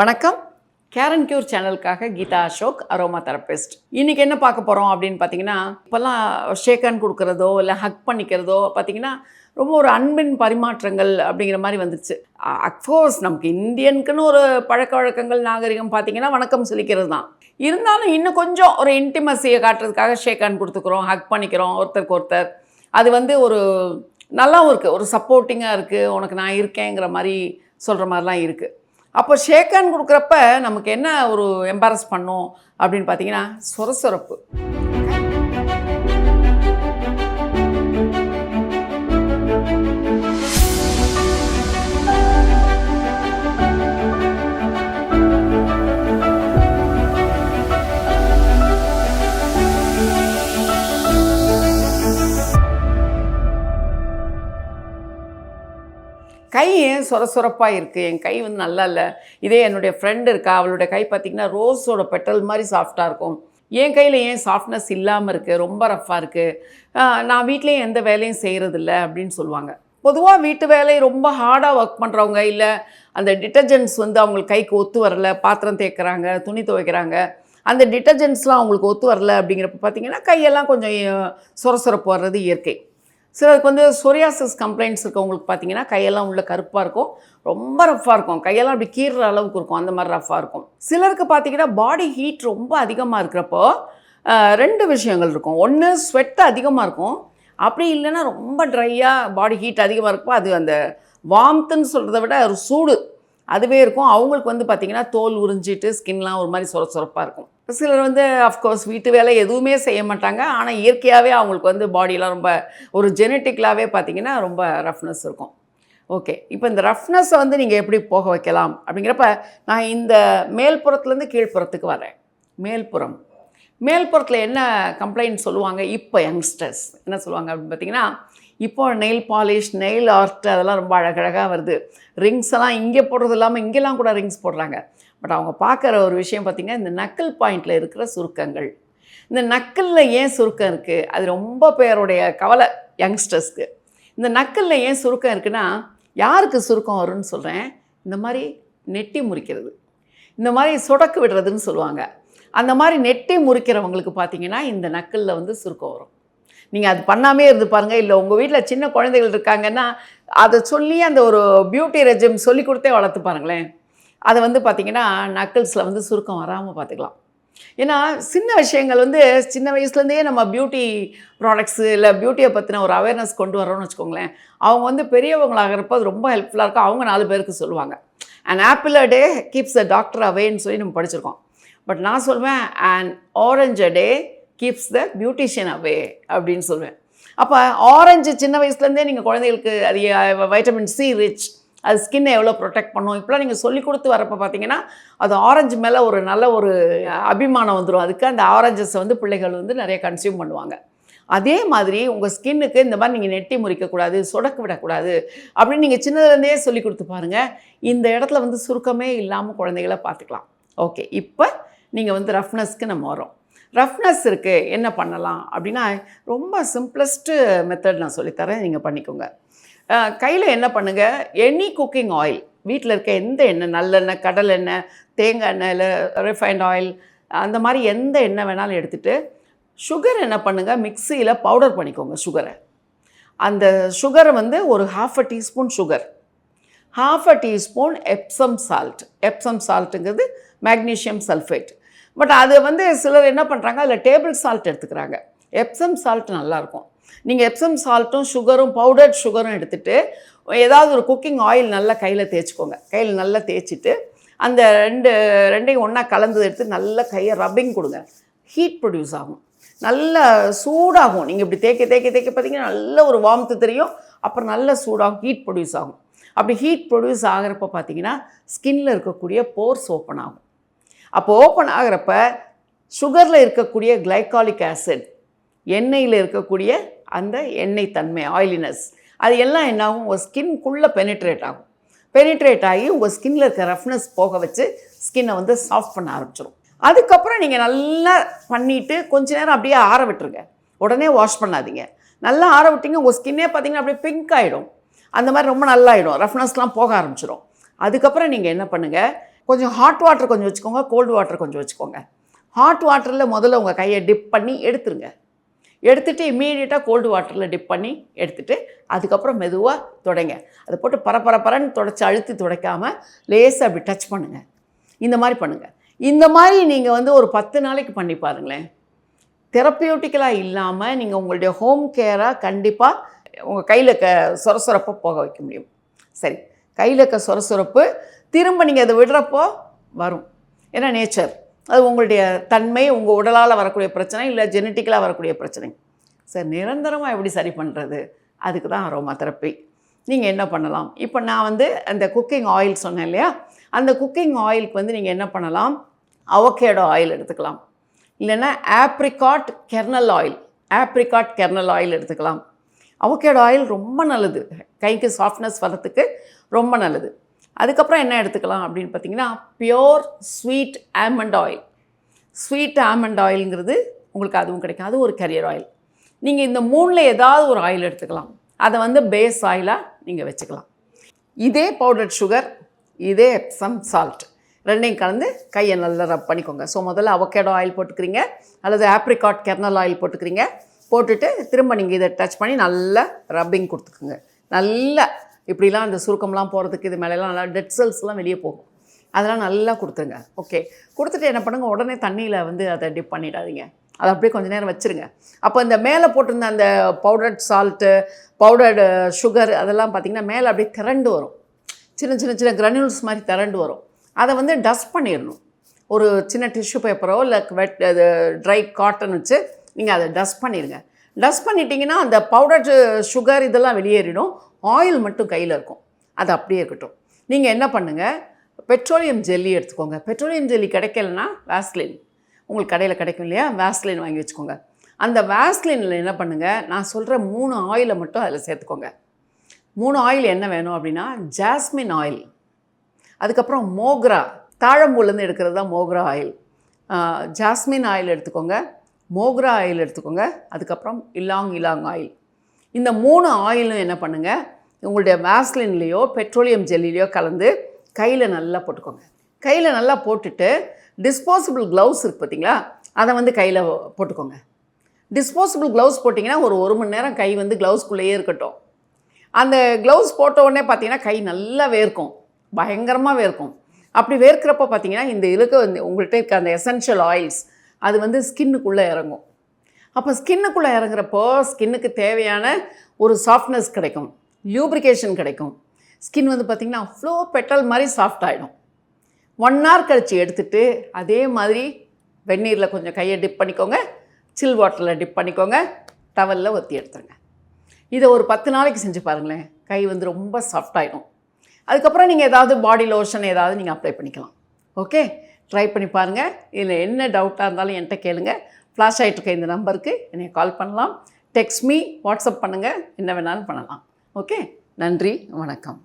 வணக்கம். கேரன் கியூர் சேனலுக்காக Geetha Ashok aroma therapist இன்றைக்கி என்ன பார்க்க போகிறோம் அப்படின்னு பார்த்தீங்கன்னா இப்போல்லாம் ஷேக் கொடுக்குறதோ இல்லை ஹக் பண்ணிக்கிறதோ பார்த்தீங்கன்னா ரொம்ப ஒரு அன்பின் பரிமாற்றங்கள் அப்படிங்கிற மாதிரி வந்துருச்சு. அஃப்கோர்ஸ் நமக்கு இந்தியனுக்குன்னு ஒரு பழக்க வழக்கங்கள் நாகரிகம் பார்த்தீங்கன்னா வணக்கம் சொல்லிக்கிறது தான். இருந்தாலும் இன்னும் கொஞ்சம் ஒரு இன்டிமசியை காட்டுறதுக்காக ஷேக் கொடுத்துக்கிறோம் கொடுத்துக்குறோம் ஹக் பண்ணிக்கிறோம் ஒருத்தருக்கு ஒருத்தர். அது வந்து ஒரு நல்லாவும் இருக்குது ஒரு சப்போர்ட்டிங்காக இருக்குது உனக்கு நான் இருக்கேங்கிற மாதிரி சொல்கிற மாதிரிலாம் இருக்குது அப்போ ஷேக் ஹேண்ட் கொடுக்குறப்ப நமக்கு என்ன ஒரு எம்பாரஸ் பண்ணும் அப்படின்னு பார்த்தீங்கன்னா சொரசொரப்பு. கை ஏன் சொர சொரப்பாக இருக்குது என் கை வந்து நல்லா இல்லை. இதே என்னுடைய ஃப்ரெண்டு இருக்கா? அவளுடைய கை பார்த்திங்கன்னா ரோஸோட பெட்டல் மாதிரி சாஃப்டாக இருக்கும். என் கையில் ஏன் சாஃப்ட்னஸ் இல்லாமல் இருக்குது ரொம்ப ரஃப்பாக இருக்குது நான் வீட்லேயும் எந்த வேலையும் செய்கிறதில்ல அப்படின்னு சொல்லுவாங்க. பொதுவாக வீட்டு வேலை ரொம்ப ஹார்டாக ஒர்க் பண்ணுறவங்க இல்லை அந்த டிட்டர்ஜென்ட்ஸ் வந்து அவங்களுக்கு கைக்கு ஒத்து வரல பாத்திரம் தேய்க்கிறாங்க துணி துவைக்கிறாங்க. அந்த டிட்டர்ஜென்ட்ஸ்லாம் அவங்களுக்கு ஒத்து வரல அப்படிங்கிறப்ப பார்த்திங்கன்னா கையெல்லாம் கொஞ்சம் சொரசொரப்பு வர்றது இயற்கை. சிலருக்கு வந்து சொரியாசிஸ் கம்ப்ளைண்ட்ஸ் இருக்கவங்களுக்கு பார்த்தீங்கன்னா கையெல்லாம் உள்ள கருப்பாக இருக்கும். ரொம்ப ரஃப்பாக இருக்கும். கையெல்லாம் அப்படி கீறுற அளவுக்கு இருக்கும். அந்த மாதிரி ரஃப்பாக இருக்கும். சிலருக்கு பார்த்தீங்கன்னா பாடி ஹீட் ரொம்ப அதிகமாக இருக்கிறப்போ ரெண்டு விஷயங்கள் இருக்கும். ஒன்று ஸ்வெட் அதிகமாக இருக்கும். அப்படி இல்லைன்னா ரொம்ப ட்ரையாக பாடி ஹீட் அதிகமாக இருக்கப்போ அது அந்த வாம்த்துன்னு சொல்கிறத விட ஒரு சூடு. அதுவே இருக்கும். அவங்களுக்கு வந்து பார்த்திங்கன்னா தோல் உறிஞ்சிட்டு ஸ்கின்லாம் ஒரு மாதிரி சொர சொரப்பாக இருக்கும். சிலர் வந்து அஃப்கோர்ஸ் வீட்டு வேலை எதுவுமே செய்ய மாட்டாங்க. ஆனால் இயற்கையாகவே அவங்களுக்கு வந்து பாடியெலாம் ரொம்ப ஒரு ஜெனட்டிக்கலாகவே பார்த்திங்கன்னா ரொம்ப ரஃப்னஸ் இருக்கும். ஓகே இப்போ இந்த ரஃப்னஸை வந்து நீங்கள் எப்படி போக வைக்கலாம்? அப்படிங்கிறப்ப நான் இந்த மேல்புறத்துலேருந்து கீழ்ப்புறத்துக்கு வரேன் மேல்புறம். மேல்புறத்தில் என்ன கம்ப்ளைண்ட் சொல்லுவாங்க? இப்போ யங்ஸ்டர்ஸ் என்ன சொல்லுவாங்க அப்படின்னு பார்த்தீங்கன்னா இப்போ நெயில் பாலிஷ் நெயில் ஆர்ட் அதெல்லாம் ரொம்ப அழகழகாக வருது. ரிங்ஸ் எல்லாம் இங்கே போடுறது இல்லாமல் இங்கெல்லாம் கூட ரிங்ஸ் போடுறாங்க. பட் அவங்க பார்க்குற ஒரு விஷயம் பார்த்திங்கன்னா இந்த நக்கல் பாயிண்டில் இருக்கிற சுருக்கங்கள். இந்த நக்கலில் ஏன் சுருக்கம் இருக்குது அது ரொம்ப பேருடைய கவலை யங்ஸ்டர்ஸ்க்கு இந்த நக்கலில் ஏன் சுருக்கம் இருக்குன்னா யாருக்கு சுருக்கம் வரும்னு சொல்கிறேன் இந்த மாதிரி நெட்டி முறிக்கிறது. இந்த மாதிரி சொடக்கு விடுறதுன்னு சொல்லுவாங்க. அந்த மாதிரி நெட்டி முறிக்கிறவங்களுக்கு பார்த்தீங்கன்னா இந்த நக்கலில் வந்து சுருக்கம் வரும். நீங்கள் அது பண்ணாமே இருந்து பாருங்கள் இல்லை உங்கள் வீட்டில் சின்ன குழந்தைகள் இருக்காங்கன்னா அதை சொல்லி அந்த ஒரு பியூட்டி ரெஜிம் சொல்லி கொடுத்தே வளர்த்து பாருங்களேன். அதை வந்து பார்த்திங்கன்னா நக்கிள்ஸில் வந்து சுருக்கம் வராமல் பார்த்துக்கலாம் ஏன்னா சின்ன விஷயங்கள் வந்து சின்ன வயசுலேருந்தே நம்ம பியூட்டி ப்ராடக்ட்ஸு இல்லை பியூட்டியை பற்றின ஒரு அவேர்னஸ் கொண்டு வரோம்னு வச்சுக்கோங்களேன். அவங்க வந்து பெரியவங்களாகிறப்ப அது ரொம்ப ஹெல்ப்ஃபுல்லாக இருக்கும். அவங்க நாலு பேருக்கு சொல்லுவாங்க. And apple a day keeps the doctor அவேன்னு சொல்லி நம்ம படிச்சிருக்கோம். பட் நான் சொல்வேன் and orange a day keeps the beautician away அப்படின்னு சொல்லுவேன் அப்போ ஆரஞ்சு சின்ன வயசுலேருந்தே நீங்கள் குழந்தைகளுக்கு அது வைட்டமின் சி ரிச் அது ஸ்கின்னை எவ்வளோ ப்ரொடெக்ட் பண்ணும்? இப்போலாம் நீங்கள் சொல்லி கொடுத்து வரப்போ பார்த்தீங்கன்னா அது ஆரஞ்சு மேலே ஒரு நல்ல ஒரு அபிமானம் வந்துடும் அதுக்கு அந்த ஆரஞ்சஸை வந்து பிள்ளைகள் வந்து நிறைய கன்சியூம் பண்ணுவாங்க. அதே மாதிரி உங்கள் ஸ்கின்னுக்கு இந்த மாதிரி நீங்கள் நெட்டி முறிக்கக்கூடாது சொடக்கு விடக்கூடாது அப்படின்னு நீங்கள் சின்னதுலேருந்தே சொல்லி கொடுத்து பாருங்கள் இந்த இடத்துல வந்து சுருக்கமே இல்லாமல் குழந்தைகளை பார்த்துக்கலாம் ஓகே. இப்போ நீங்கள் வந்து ரஃப்னஸ்க்கு நம்ம வரோம் ரஃப்னஸ் இருக்குது என்ன பண்ணலாம்? அப்படின்னா ரொம்ப சிம்பிளஸ்ட்டு மெத்தட் நான் சொல்லித்தரேன் நீங்கள் பண்ணிக்கோங்க. கையில் என்ன பண்ணுங்கள் எனி குக்கிங் ஆயில் வீட்டில் இருக்க எந்த எண்ணெய் நல்லெண்ணெய் கடல் எண்ணெய் தேங்காய் எண்ணெய் இல்லை ரிஃபைண்ட் ஆயில் அந்த மாதிரி எந்த எண்ணெய் வேணாலும் எடுத்துகிட்டு சுகர் என்ன பண்ணுங்கள் மிக்சியில் பவுடர் பண்ணிக்கோங்க சுகரை அந்த சுகரை வந்து ஒரு half a teaspoon sugar half a teaspoon Epsom salt Epsom சால்ட்டுங்கிறது magnesium sulphate but அது வந்து சிலர் என்ன பண்ணுறாங்க அதில் டேபிள் சால்ட் எடுத்துக்கிறாங்க. எப்சம் சால்ட் நல்லாயிருக்கும் நீங்கள் எப்சம் சால்ட்டும் சுகரும் பவுடர்ட் சுகரும் எடுத்துகிட்டு ஏதாவது ஒரு குக்கிங் ஆயில் நல்லா கையில் தேய்ச்சிக்கோங்க. கையில் நல்லா தேய்ச்சிட்டு அந்த ரெண்டு ரெண்டையும் ஒன்றா கலந்து எடுத்து நல்லா கையை ரப்பிங் கொடுங்க. ஹீட் ப்ரொடியூஸ் ஆகும். நல்ல சூடாகும். நீங்கள் இப்படி தேய்க்க தேய்க்க தேய்க்க பார்த்தீங்கன்னா நல்ல ஒரு வார்ம்த்து தெரியும். அப்புறம் நல்ல சூடாகும். ஹீட் ப்ரொடியூஸ் ஆகும். அப்படி ஹீட் ப்ரொடியூஸ் ஆகிறப்ப பார்த்தீங்கன்னா ஸ்கின்னில் இருக்கக்கூடிய போர்ஸ் ஓப்பன் ஆகும். அப்போ ஓப்பன் ஆகிறப்ப சுகரில் இருக்கக்கூடிய கிளைகாலிக் ஆசிட் எண்ணெயில் இருக்கக்கூடிய அந்த எண்ணெய் தன்மை ஆயிலினஸ் அது எல்லாம் என்ன ஆகும் உங்கள் ஸ்கின்குள்ளே பெனிட்ரேட் ஆகும். பெனிட்ரேட் ஆகி உங்கள் ஸ்கின்ல இருக்க ரஃப்னஸ் போக வச்சு ஸ்கின்னை வந்து சாஃப்ட் பண்ண ஆரம்பிச்சிடும் அதுக்கப்புறம் நீங்கள் நல்லா பண்ணிவிட்டு கொஞ்ச நேரம் அப்படியே ஆற விட்டுருங்க. உடனே வாஷ் பண்ணாதீங்க. நல்லா ஆற விட்டீங்க உங்கள் ஸ்கின்னே பார்த்தீங்கன்னா அப்படியே பிங்க் ஆகிடும் அந்த மாதிரி ரொம்ப நல்லாயிடும் ரஃப்னஸ்லாம் போக ஆரம்பிச்சிடும் அதுக்கப்புறம் நீங்கள் என்ன பண்ணுங்கள் கொஞ்சம் ஹாட் வாட்டர் கொஞ்சம் வச்சுக்கோங்க கோல்டு வாட்டர் கொஞ்சம் வச்சுக்கோங்க. ஹாட் வாட்டரில் முதல்ல உங்கள் கையை டிப் பண்ணி எடுத்துருங்க. எடுத்துட்டு இம்மீடியட்டாக கோல்டு வாட்டரில் டிப் பண்ணி எடுத்துகிட்டு அதுக்கப்புறம் மெதுவாக தொடங்க. அதை போட்டு பரபரப்பரன்னு தொடச்சி அழுத்தி துடைக்காமல் லேசாக அப்படி டச் பண்ணுங்கள் இந்த மாதிரி பண்ணுங்கள் இந்த மாதிரி நீங்கள் வந்து ஒரு பத்து நாளைக்கு பண்ணி பாருங்களேன். தெரப்பியூட்டிக்கலாக இல்லாமல் நீங்கள் உங்களுடைய ஹோம் கேராக கண்டிப்பாக உங்கள் கையில் க சொரசொரப்பாக போக வைக்க முடியும். சரி. கையில் இருக்க சொரசுரப்பு. திரும்ப நீங்கள் அதை விடுறப்போ வரும். ஏன்னா நேச்சர் அது உங்களுடைய தன்மை உங்கள் உடலால் வரக்கூடிய பிரச்சனை இல்லை ஜெனட்டிக்கலாக வரக்கூடிய பிரச்சனை. சார் நிரந்தரமாக எப்படி சரி பண்ணுறது அதுக்கு தான் அரோமா தெரப்பி நீங்கள் என்ன பண்ணலாம்? இப்போ நான் வந்து அந்த குக்கிங் ஆயில் சொன்னேன் இல்லையா? அந்த குக்கிங் ஆயிலுக்கு வந்து நீங்கள் என்ன பண்ணலாம்? அவகேடோ ஆயில் எடுத்துக்கலாம். இல்லைன்னா apricot kernel oil apricot kernel oil எடுத்துக்கலாம். அவகேடோ ஆயில் ரொம்ப நல்லது. கைக்கு சாஃப்ட்னஸ் வரத்துக்கு ரொம்ப நல்லது. அதுக்கப்புறம் என்ன எடுத்துக்கலாம் அப்படின்னு பார்த்தீங்கன்னா pure sweet almond oil sweet almond ஆயிலுங்கிறது உங்களுக்கு அதுவும் கிடைக்கும். அது ஒரு கரியர் ஆயில் நீங்கள் இந்த மூணில் ஏதாவது ஒரு ஆயில் எடுத்துக்கலாம். அதை வந்து பேஸ் ஆயிலாக நீங்கள் வச்சுக்கலாம். இதே பவுடர் சுகர் இதே எப்சம் சால்ட் ரெண்டையும் கலந்து கையை நல்லா ரப் பண்ணிக்கோங்க. ஸோ முதல்ல அவகேடோ ஆயில் போட்டுக்கிறீங்க. அல்லது ஆப்ரிகாட் கெர்னல் ஆயில் போட்டுக்கிறீங்க. போட்டுட்டு திரும்ப நீங்கள் இதை டச் பண்ணி நல்லா ரப்பிங் கொடுத்துக்குங்க. நல்லா இப்படிலாம் அந்த சுருக்கம்லாம் போகிறதுக்கு இது மேலெலாம் நல்லா டெட் செல்ஸ்லாம் வெளியே போகும். அதெல்லாம் நல்லா கொடுத்துருங்க. ஓகே கொடுத்துட்டு என்ன பண்ணுங்கள் உடனே தண்ணியில் வந்து அதை டிப் பண்ணிடாதீங்க. அதை அப்படியே கொஞ்ச நேரம் வச்சுருங்க. அப்போ இந்த மேலே போட்டிருந்த அந்த பவுடர்ட் சால்ட்டு பவுடர்டு சுகர் அதெல்லாம் பார்த்திங்கன்னா மேலே அப்படியே திரண்டு வரும். சின்ன சின்ன சின்ன கிரானியூல்ஸ் மாதிரி திரண்டு வரும். அதை வந்து டஸ்ட் பண்ணிடணும். ஒரு சின்ன டிஷ்யூ பேப்பரோ இல்லை வெட் அது ட்ரை காட்டன் வச்சு நீங்கள் அதை டஸ்ட் பண்ணிடுங்க. டஸ்ட் பண்ணிட்டீங்கன்னா அந்த பவுடர் சுகர் uh, இதெல்லாம் வெளியேறிடும். ஆயில் மட்டும் கையில் இருக்கும். அது அப்படியே இருக்கட்டும். நீங்கள் என்ன பண்ணுங்கள் பெட்ரோலியம் ஜெல்லி எடுத்துக்கோங்க. பெட்ரோலியம் ஜெல்லி கிடைக்கலனா வேஸ்லின் உங்களுக்கு கடையில் கிடைக்கும் இல்லையா? வேஸ்லின் வாங்கி வச்சுக்கோங்க. அந்த வேஸ்லினில் என்ன பண்ணுங்கள் நான் சொல்கிற மூணு ஆயிலை மட்டும் அதில் சேர்த்துக்கோங்க. மூணு ஆயில் என்ன வேணும் அப்படின்னா? ஜாஸ்மின் ஆயில் அதுக்கப்புறம் மோக்ரா தாழம்பூலேருந்து எடுக்கிறது தான் மோக்ரா ஆயில் ஜாஸ்மின் ஆயில் எடுத்துக்கோங்க. மோக்ரா ஆயில் எடுத்துக்கோங்க. அதுக்கப்புறம் இலாங் இலாங் ஆயில் இந்த மூணு ஆயிலும் என்ன பண்ணுங்கள் உங்களுடைய வேஸ்லின்லேயோ பெட்ரோலியம் ஜெல்லிலேயோ கலந்து கையில் நல்லா போட்டுக்கோங்க. கையில் நல்லா போட்டுட்டு டிஸ்போசபிள் க்ளவுஸ் இருக்குது பார்த்தீங்களா அதை வந்து கையில் போட்டுக்கோங்க. டிஸ்போசபிள் க்ளவுஸ் போட்டிங்கன்னா ஒரு ஒரு மணி நேரம் கை வந்து க்ளவுஸ்குள்ளேயே இருக்கட்டும். அந்த க்ளவுஸ் போட்ட உடனே பார்த்தீங்கன்னா கை நல்லா வேர்க்கும். பயங்கரமாக வேர்க்கும். அப்படி வேர்க்கிறப்ப பார்த்தீங்கன்னா இந்த இருக்க வந்து உங்கள்கிட்ட இருக்க அந்த எசென்ஷியல் ஆயில்ஸ் அது வந்து ஸ்கின்னுக்குள்ளே இறங்கும். அப்போ ஸ்கின்னுக்குள்ளே இறங்குறப்போ ஸ்கின்னுக்கு தேவையான ஒரு சாஃப்ட்னஸ் கிடைக்கும். லியூப்ரிகேஷன் கிடைக்கும். ஸ்கின் வந்து பார்த்திங்கன்னா அவ்வளோ பெட்டல் மாதிரி சாஃப்ட் ஆகிடும் ஒன் ஹவர் கழித்து எடுத்துட்டு அதே மாதிரி வெந்நீரில் கொஞ்சம் கையை டிப் பண்ணிக்கோங்க. சில் வாட்டரில் டிப் பண்ணிக்கோங்க. டவலில் ஒத்தி எடுத்துருங்க. இதை ஒரு பத்து நாளைக்கு செஞ்சு பாருங்களேன். கை வந்து ரொம்ப சாஃப்ட் ஆகிடும் அதுக்கப்புறம் நீங்கள் ஏதாவது பாடி லோஷன் ஏதாவது நீங்கள் அப்ளை பண்ணிக்கலாம். ஓகே ட்ரை பண்ணி பாருங்கள் இதில் என்ன டவுட்டாக இருந்தாலும் என்கிட்ட கேளுங்கள் ஃப்ளாஷ் ஆகிட்டு இருக்க இந்த நம்பருக்கு என்னை கால் பண்ணலாம். டெக்ஸ்ட் மீ வாட்ஸ்அப் பண்ணுங்கள் என்ன வேணாலும் பண்ணலாம். ஓகே நன்றி வணக்கம்.